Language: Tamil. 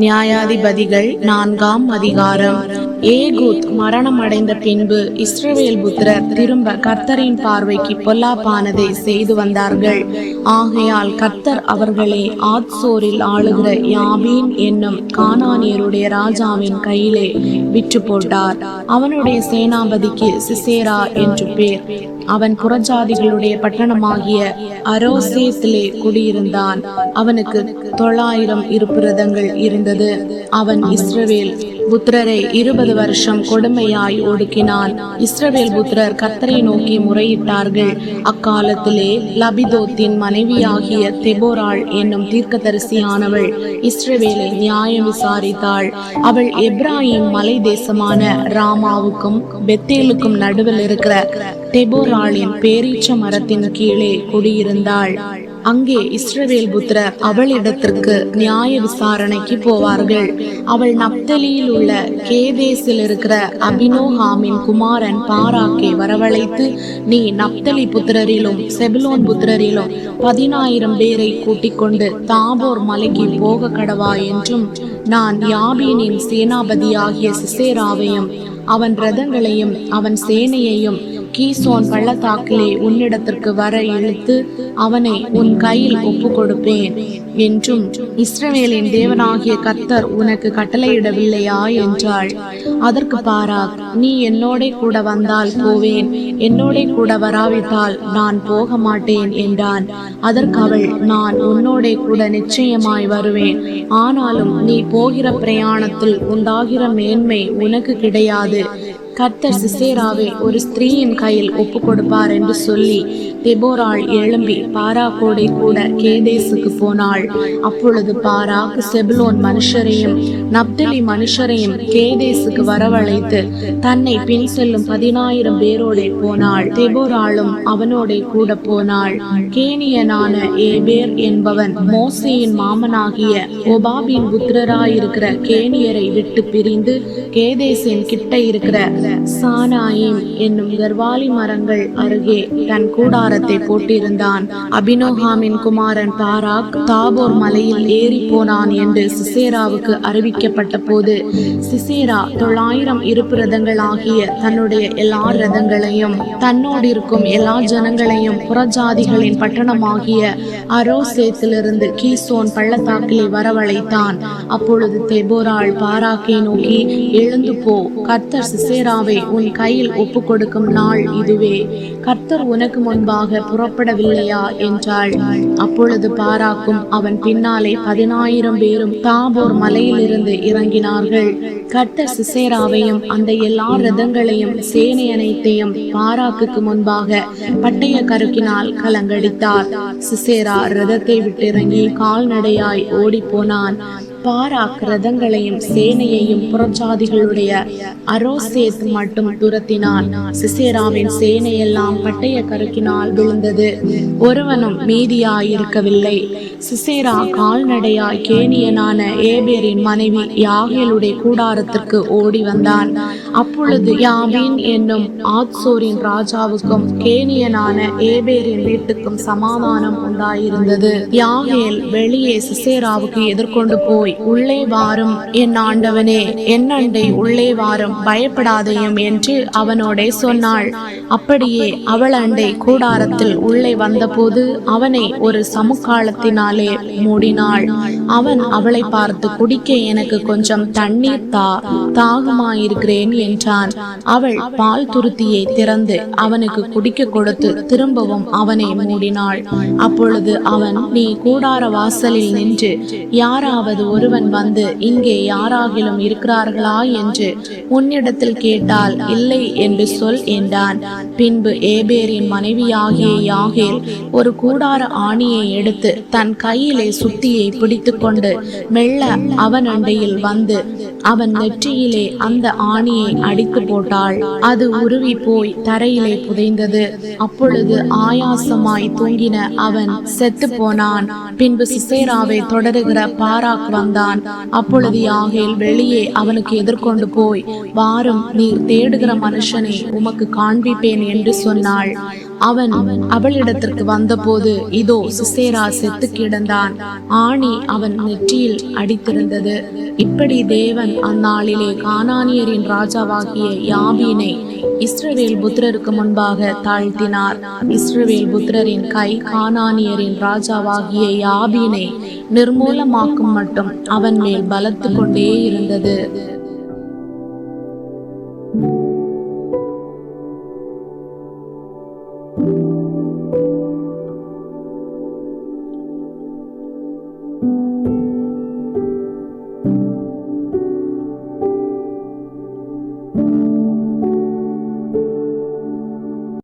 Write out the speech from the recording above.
நியாயாதிபதிகள் நான்காம் அதிகாரம். ஏகூத் மரணம் அடைந்த பின்பு இஸ்ரவேல் புத்திரர் திரும்ப கர்த்தரின் பார்வைக்கு பொல்லாப்பானதை செய்து வந்தார்கள். ஆகையால் கர்த்தர் அவர்களை ஆத்சோரில் ஆளுகிற யாபீன் என்னும் கானானியருடைய ராஜாவின் கையிலே விற்று போட்டார் அவனுடைய சேனாபதிக்கு சிசேரா என்று பேர். அவன் புறஜாதிகளுடைய பட்டணமாகிய அரோசேத்திலே குடியிருந்தான். அவனுக்கு தொள்ளாயிரம் இருப்பிரதங்கள் இருந்தது. அவன் இஸ்ரவேல் புத்திரரை இருபது வருஷம் கொடுமையாய் ஒடுக்கினான் இஸ்ரவேல் புத்திரர் கத்தரை நோக்கி முறையிட்டார்கள். அக்காலத்திலே லபிதோத்தின் மனைவியாகிய தெபோராள் என்னும் தீர்க்கதரிசியானவள் இஸ்ரவேலை நியாயம் விசாரித்தாள். அவள் எப்ராஹிம் மலை தேசமான ராமாவுக்கும் பெத்தேலுக்கும் நடுவில் இருக்கிற தெபோராளின் பேரீச்ச மரத்தின் கீழே குடியிருந்தாள். அங்கே இஸ்ரவேல் புத்திரர் அவளிடத்திற்கு நியாய விசாரணைக்கு போவார்கள். அவள் நப்தலியில் உள்ள கேதேசில் இருக்கிற அபினோஹாமின் குமாரன் பாராக்கை வரவழைத்து நீ நப்தலி புத்திரரிலும் செபிலோன் புத்திரரிலும் பதினாயிரம் பேரை கூட்டிக் கொண்டு தாபோர் மலைக்கு போக கடவா என்றும் நான் யாபீனின் சேனாபதியாகிய சிசேராவையும் அவன் ரதங்களையும் அவன் சேனையையும் கீசோன் பள்ளத்தாக்கிலே உன்னிடத்திற்கு வர இழுத்து அவனை உன் கையில் ஒப்பு கொடுப்பேன் என்றும் இஸ்ரவேலின் தேவனாகிய கத்தர் உனக்கு கட்டளையிடவில்லையா? என்றாள். அதற்கு பாராக் நீ என்னோட கூட வந்தால் போவேன். என்னோட கூட வராவிட்டால் நான் போக மாட்டேன் என்றான். அதற்கு அவள் நான் உன்னோட கூட நிச்சயமாய் வருவேன். ஆனாலும் நீ போகிற பிரயாணத்தில் உண்டாகிற மேன்மை உனக்கு கிடையாது. கர்த்தர் சிசேராவை ஒரு ஸ்திரீயின் கையில் ஒப்பு கொடுப்பார் என்று சொல்லி தெபோராள் எழும்பி பாராக்கோடை கூட கேதேசுக்கு போனாள். அப்பொழுது பாராக்கு செபுலோன் மனுஷரையும் நப்தலி மனுஷரையும் கேதேசுக்கு வரவழைத்து தன்னை பின் செல்லும் பதினாயிரம் பேரோடே போனாள். தெபோராளும் அவனோடே கூட போனாள். கேனியனான ஏபேர் என்பவன் மோசையின் மாமனாகிய ஒபாபின் புத்திரராயிருக்கிற கேனியரை விட்டு பிரிந்து கேதேசின் கிட்ட இருக்கிற சானாயிம் என்னும் கர்வாலி மரங்கள் அருகே தன் கூடாரத்தை போட்டிருந்தான். அபினோஹாமின் குமாரன் பாராக் தாபோர் மலையில் ஏறி போனான் என்று சிசேராவுக்கு அறிவிக்கப்பட்ட போது சிசேரா தொள்ளாயிரம் இருப்பு ரதங்கள் ஆகிய தன்னுடைய எல்லா ரதங்களையும் தன்னோடு இருக்கும் எல்லா ஜனங்களையும் புறஜாதிகளின் பட்டணமாகிய அரோசேத்திலிருந்து கீசோன் பள்ளத்தாக்கிலே வரவழைத்தான். அப்பொழுது தெபோராள் பாராக்கை நோக்கி எழுந்து போ கர்த்தர் சிசேரா சிசேராவை உன் கையில் ஒப்பு கொடுக்கும் நாள் இதுவே. கர்த்தர் உனக்கு முன்பாக புறப்படவில்லையா என்றாள். அப்பொழுது பாராக்கும் அவன் பின்னாலே பதினாயிரம் பேரும் தாபோர் மலையிலிருந்து இறங்கினார்கள். கர்த்தர் சிசேராவையும் அந்த எல்லா ரதங்களையும் சேனை அனைத்தையும் பாராக்குக்கு முன்பாக பட்டய கருக்கினால் கலங்கடித்தார். சிசேரா ரதத்தை விட்டிறங்கி கால்நடையாய் ஓடிப்போனான். பாராக்கிரதங்களையும் சேனையையும் புறச்சாதிகளுடைய அரோசேத் மட்டும் துரத்தினான். சிசேராவின் சேனையெல்லாம் பட்டய கருக்கினால் விழுந்தது. ஒருவனும் மீதியாயிருக்கவில்லை. சிசேரா கால்நடையாய் கேனியனான ஏபேரின் மனைவி யாகேலுடைய கூடாரத்திற்கு ஓடி வந்தான். அப்பொழுது யாபீன் என்னும் ஆத்சோரின் ராஜாவுக்கும் கேனியனான ஏபேரின் வீட்டுக்கும் சமாதானம் உண்டாயிருந்தது. யாகேல் வெளியே சிசேராவுக்கு எதிர்கொண்டு போய் உள்ளே வாரும். என் ஆண்டவனே என் அண்டை உள்ளே வாரும். பயப்படாதையும் என்று அவனோடே சொன்னாள். அப்படியே அவள் அண்டை கூடாரத்தில் உள்ளே வந்தபோது அவனை ஒரு சமுக்காலத்தினாலே மூடினாள். அவன் அவளை பார்த்து குடிக்க எனக்கு கொஞ்சம் தண்ணீர் தா தாகமாயிருக்கிறேன் என்றான். அவள் பால் துருத்தியை திறந்து அவனுக்கு குடிக்க கொடுத்து திரும்பவும் அவனை மூடினாள். அப்பொழுது அவன் நீ கூடார வாசலில் நின்று யாராவது ஒருவன் வந்து இங்கே யாராகிலும் இருக்கிறார்களா? என்று உன்னிடத்தில் கேட்டால் இல்லை என்று சொல் என்றான். பின்பு ஏபேரின் மனைவியாகிய யாகேல் ஒரு கூடார ஆணியை எடுத்து தன் கையிலே சுத்தியை பிடித்துக்கொண்டு மெல்ல அவன் அண்டையில் வந்து அவன் நெற்றியிலே அந்த ஆணியை அடித்து போட்டாள். அது உருவி போய் தரையிலே புதைந்தது. அப்பொழுது ஆயாசமாய் தூங்கின அவன் செத்து போனான். பின்பு சிசேராவை தொடருகிற பாராக் வந்தான். அப்பொழுது யாகேல் வெளியே அவனுக்கு எதிர்கொண்டு போய் வாரும் நீர் தேடுகிற மனுஷனை உமக்கு காண்பிப்பேன் என்று சொன்னாள். அவன் அவளிடத்திற்கு வந்தபோது இதோ சிசேரா செத்து கிடந்தான் ஆணி அவன் நெற்றியில் அடித்திருந்தது. இப்படி தேவன் அந்நாளிலே கானானியரின் ராஜாவாகிய யாபீனை இஸ்ரவேல் புத்திரருக்கு முன்பாக தாழ்த்தினார். இஸ்ரவேல் புத்திரரின் கை கானானியரின் ராஜாவாகிய யாபீனை நிர்மூலமாக்கும் மட்டும் அவன் மேல் பலத்து கொண்டே இருந்தது.